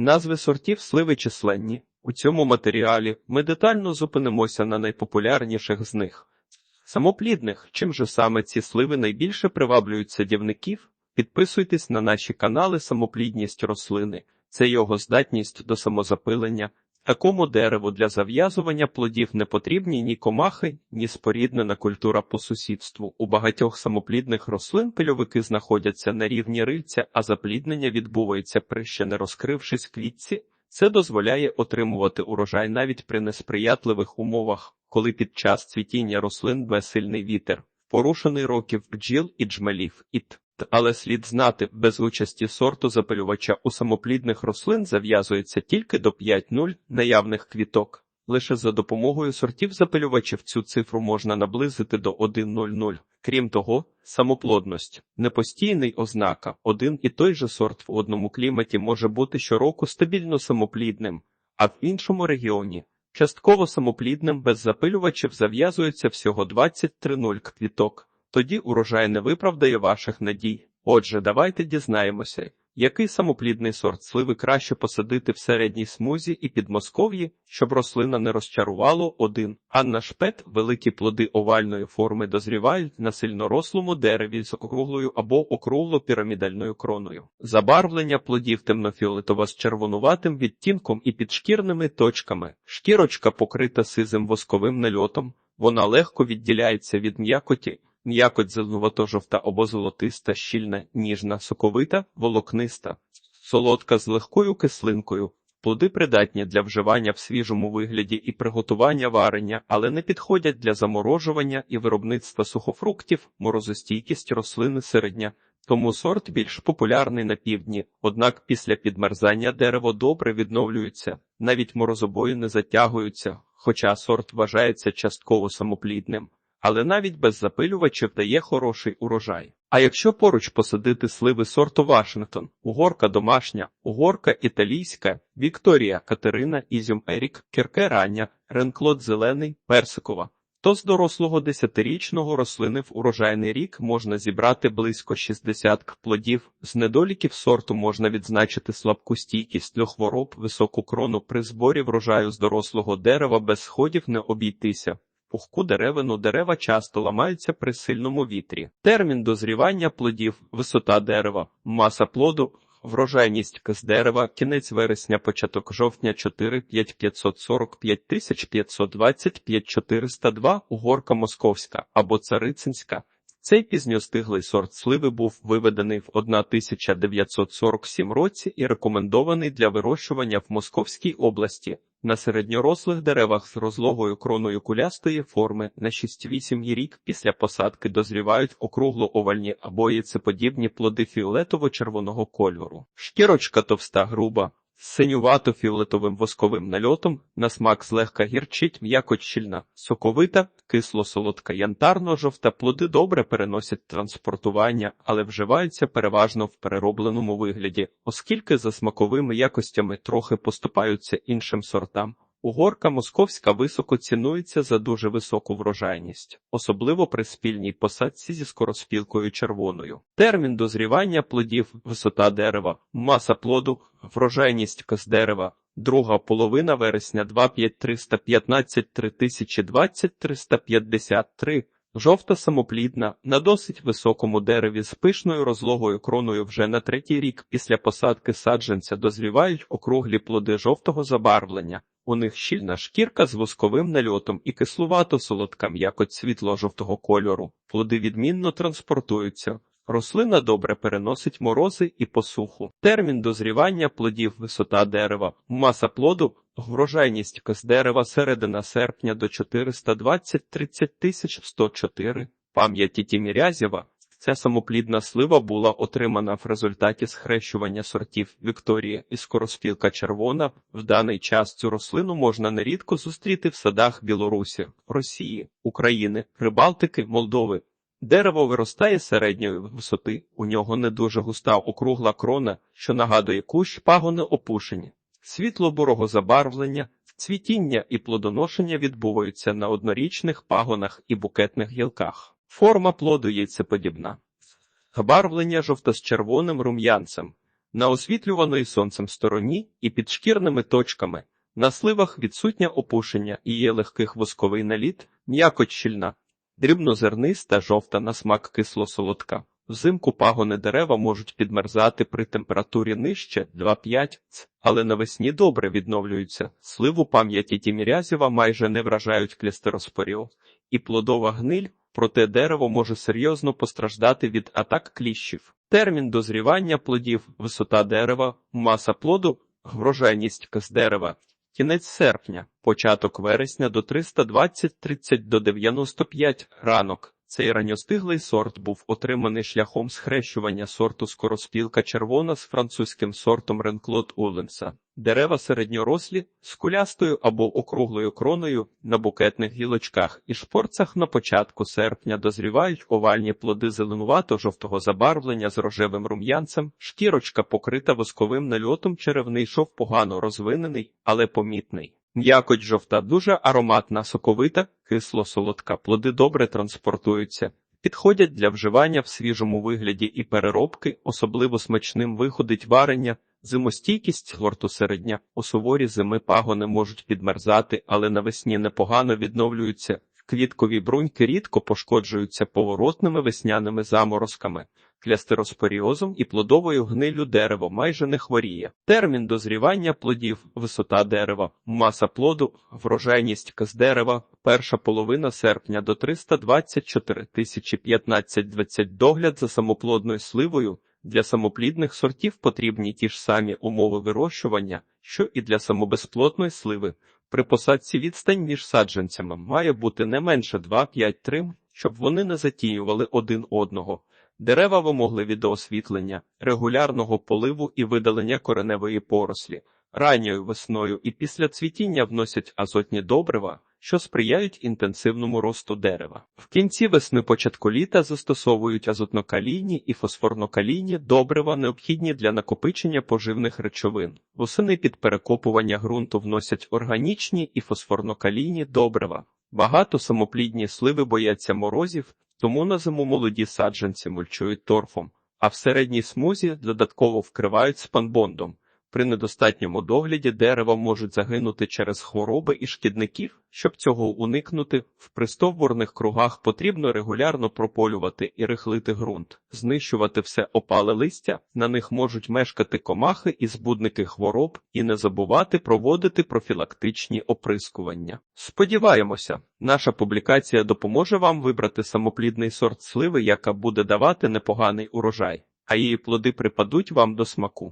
Назви сортів сливи численні. У цьому матеріалі ми детально зупинимося на найпопулярніших з них. Самоплідних, чим же саме ці сливи найбільше приваблюють садівників? Підписуйтесь на наші канали Самоплідність рослини. Це його здатність до самозапилення. Такому дереву для зав'язування плодів не потрібні ні комахи, ні споріднена культура по сусідству. У багатьох самоплідних рослин пильовики знаходяться на рівні рильця, а запліднення відбувається при ще не розкрившись клітці. Це дозволяє отримувати урожай навіть при несприятливих умовах, коли під час цвітіння рослин дме сильний вітер, порушений років бджіл і джмелів. І т. Але слід знати, без участі сорту запилювача у самоплідних рослин зав'язується тільки до 5-0 наявних квіток. Лише за допомогою сортів запилювачів цю цифру можна наблизити до 1,00. Крім того, самоплодність – непостійний ознака. Один і той же сорт в одному кліматі може бути щороку стабільно самоплідним, а в іншому регіоні частково самоплідним без запилювачів зав'язується всього 23,0 квіток. Тоді урожай не виправдає ваших надій. Отже, давайте дізнаємося, який самоплідний сорт сливи краще посадити в середній смузі і підмосков'ї, щоб рослина не розчарувало один. Анна Шпет великі плоди овальної форми дозрівають на сильнорослому дереві з округлою або округло-пірамідальною кроною. Забарвлення плодів темнофіолетово з червонуватим відтінком і підшкірними точками. Шкірочка покрита сизим восковим нальотом. Вона легко відділяється від м'якоті. М'якоть зеленувато-жовта або золотиста, щільна, ніжна, соковита, волокниста, солодка з легкою кислинкою. Плоди придатні для вживання в свіжому вигляді і приготування варення, але не підходять для заморожування і виробництва сухофруктів, морозостійкість рослини середня. Тому сорт більш популярний на півдні, однак після підмерзання дерево добре відновлюється, навіть морозобої не затягуються, хоча сорт вважається частково самоплідним але навіть без запилювачів дає хороший урожай. А якщо поруч посадити сливи сорту Вашингтон, угорка домашня, угорка італійська, Вікторія, Катерина, Ізюм Ерік, Кірке рання, Ренклот зелений, персикова, то з дорослого десятирічного рослини в урожайний рік можна зібрати близько 60 плодів. З недоліків сорту можна відзначити слабку стійкість до хвороб, високу крону при зборі врожаю з дорослого дерева без сходів не обійтися. Пухку деревину дерева часто ламаються при сильному вітрі. Термін дозрівання плодів, висота дерева, маса плоду, врожайність з дерева, кінець вересня, початок жовтня 4 5 545 525 402, угорка московська або царицинська. Цей пізньостиглий сорт сливи був виведений в 1947 році і рекомендований для вирощування в Московській області. На середньорослих деревах з розлогою кроною кулястої форми на 6-8 рік після посадки дозрівають округло-овальні або яйцеподібні плоди фіолетово-червоного кольору. Шкірочка товста груба, синювато-фіолетовим восковим нальотом, на смак злегка гірчить, м'яко щільна, соковита, кисло-солодка янтарно-жовта плоди добре переносять транспортування, але вживаються переважно в переробленому вигляді, оскільки за смаковими якостями трохи поступаються іншим сортам. Угорка московська високо цінується за дуже високу врожайність, особливо при спільній посадці зі скороспілкою червоною. Термін дозрівання плодів, висота дерева, маса плоду, врожайність з дерева, друга половина вересня 25315 3020 353 Жовта самоплідна, на досить високому дереві з пишною розлогою кроною вже на третій рік після посадки саджанця дозрівають округлі плоди жовтого забарвлення. У них щільна шкірка з восковим нальотом і кислувато солодка м'якоть світло-жовтого кольору. Плоди відмінно транспортуються. Рослина добре переносить морози і посуху. Термін дозрівання плодів висота дерева, маса плоду, врожайність з дерева середина серпня до 420 30 тисяч 104. Пам'яті Тімірязєва. Ця самоплідна слива була отримана в результаті схрещування сортів Вікторія і скороспілка червона. В даний час цю рослину можна нерідко зустріти в садах Білорусі, Росії, України, Прибалтики, Молдови. Дерево виростає середньої висоти, у нього не дуже густа округла крона, що нагадує кущ пагони опушені. Світло бурого забарвлення, цвітіння і плодоношення відбуваються на однорічних пагонах і букетних гілках. Форма плоду яйцеподібна. Забарвлення жовто з червоним рум'янцем. На освітлюваної сонцем стороні і під шкірними точками. На сливах відсутнє опушення і є легких восковий наліт, м'якоть щільна, дрібнозерниста, жовта на смак кисло-солодка. Взимку пагони дерева можуть підмерзати при температурі нижче 2-5 але навесні добре відновлюються. Сливу пам'яті Тімірязєва майже не вражають клістероспоріоз і плодова гниль, проте дерево може серйозно постраждати від атак кліщів. Термін дозрівання плодів, висота дерева, маса плоду, врожайність з дерева. Кінець серпня, початок вересня до 320-30 до 95 ранок. Цей ранньостиглий сорт був отриманий шляхом схрещування сорту скороспілка червона з французьким сортом Ренклот Уленса. Дерева середньорослі з кулястою або округлою кроною на букетних гілочках і шпорцах на початку серпня дозрівають овальні плоди зеленувато-жовтого забарвлення з рожевим рум'янцем, шкірочка покрита восковим нальотом, черевний шов погано розвинений, але помітний. М'якоть жовта дуже ароматна, соковита, кисло-солодка. Плоди добре транспортуються, підходять для вживання в свіжому вигляді і переробки, особливо смачним виходить варення, зимостійкість горту середня. У суворі зими пагони можуть підмерзати, але навесні непогано відновлюються. Квіткові бруньки рідко пошкоджуються поворотними весняними заморозками. Клястероспоріозом і плодовою гнилю дерево майже не хворіє. Термін дозрівання плодів, висота дерева, маса плоду, врожайність з дерева, перша половина серпня до 324 тисячі 15-20 догляд за самоплодною сливою. Для самоплідних сортів потрібні ті ж самі умови вирощування, що і для самобезплотної сливи. При посадці відстань між саджанцями має бути не менше 2-5 трим, щоб вони не затіювали один одного. Дерева вимогливі до освітлення, регулярного поливу і видалення кореневої порослі. Ранньою весною і після цвітіння вносять азотні добрива, що сприяють інтенсивному росту дерева. В кінці весни початку літа застосовують азотнокалійні і фосфорнокалійні добрива, необхідні для накопичення поживних речовин. Восени під перекопування ґрунту вносять органічні і фосфорнокалійні добрива. Багато самоплідні сливи бояться морозів, тому на зиму молоді саджанці мульчують торфом, а в середній смузі додатково вкривають спанбондом. При недостатньому догляді дерева можуть загинути через хвороби і шкідників. Щоб цього уникнути, в пристовбурних кругах потрібно регулярно прополювати і рихлити ґрунт, знищувати все опале листя, на них можуть мешкати комахи і збудники хвороб, і не забувати проводити профілактичні оприскування. Сподіваємося, наша публікація допоможе вам вибрати самоплідний сорт сливи, яка буде давати непоганий урожай, а її плоди припадуть вам до смаку.